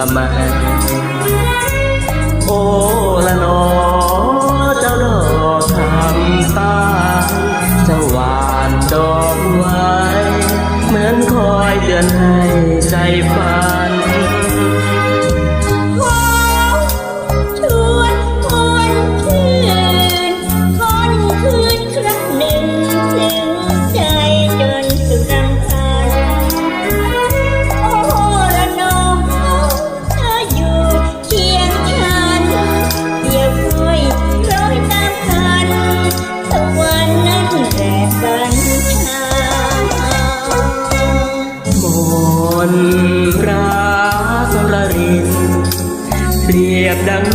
ละแม่โอละนอ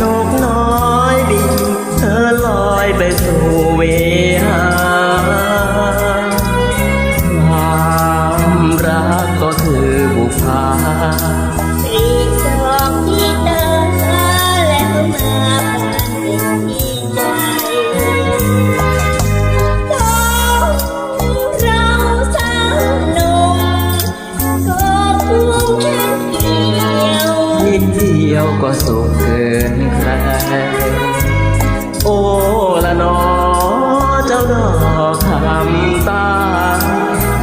นกน้อยดีเธอลอยไปสู่ กิเดี่ยวก็สุขเกินใคร โอ้ละนอเจ้าดอกคำตา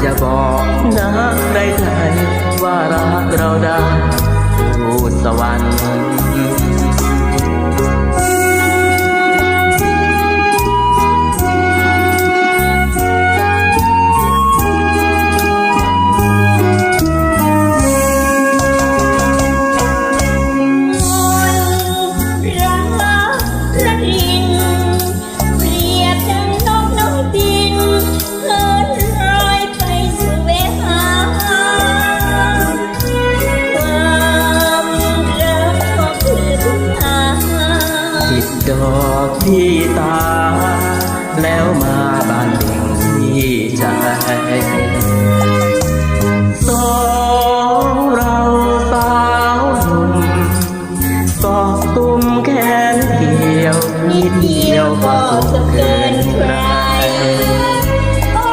อย่าบอกนะใครใๆว่ารักเราได้พูดสวรรค์ ดินเรียบดังนกน้อยบินเหินลอยไปสวหาความรักก็คือทุกอาติดดอกที่ตา แล้วมาบานเบ่งที่ใจ อกตุ้มแขนเดียวนิดเดียวก็สุขเกินใครโอ้